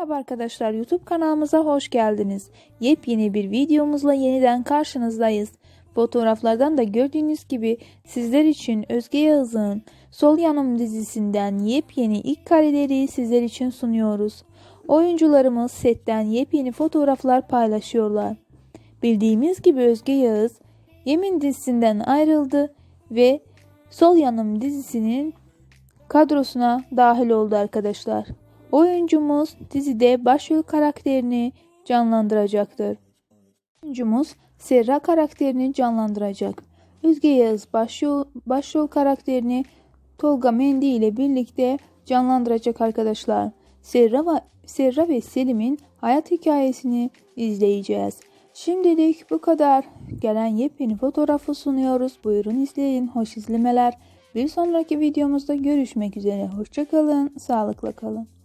Merhaba arkadaşlar YouTube kanalımıza hoş geldiniz. Yepyeni bir videomuzla yeniden karşınızdayız. Fotoğraflardan da gördüğünüz gibi sizler için Özge Yağız'ın Sol Yanım dizisinden yepyeni ilk kareleri sizler için sunuyoruz. Oyuncularımız setten yepyeni fotoğraflar paylaşıyorlar. Bildiğimiz gibi Özge Yağız Yemin dizisinden ayrıldı ve Sol Yanım dizisinin kadrosuna dahil oldu arkadaşlar. Oyuncumuz dizide başrol karakterini canlandıracaktır. Oyuncumuz Serra karakterini canlandıracak. Özge Yağız başrol, başrol karakterini Tolga Mendi ile birlikte canlandıracak arkadaşlar. Serra ve, Serra ve Selim'in hayat hikayesini izleyeceğiz. Şimdilik bu kadar. Gelen yepyeni fotoğrafı sunuyoruz. Buyurun izleyin. Hoş izlemeler. Bir sonraki videomuzda görüşmek üzere. Hoşçakalın. Sağlıkla kalın.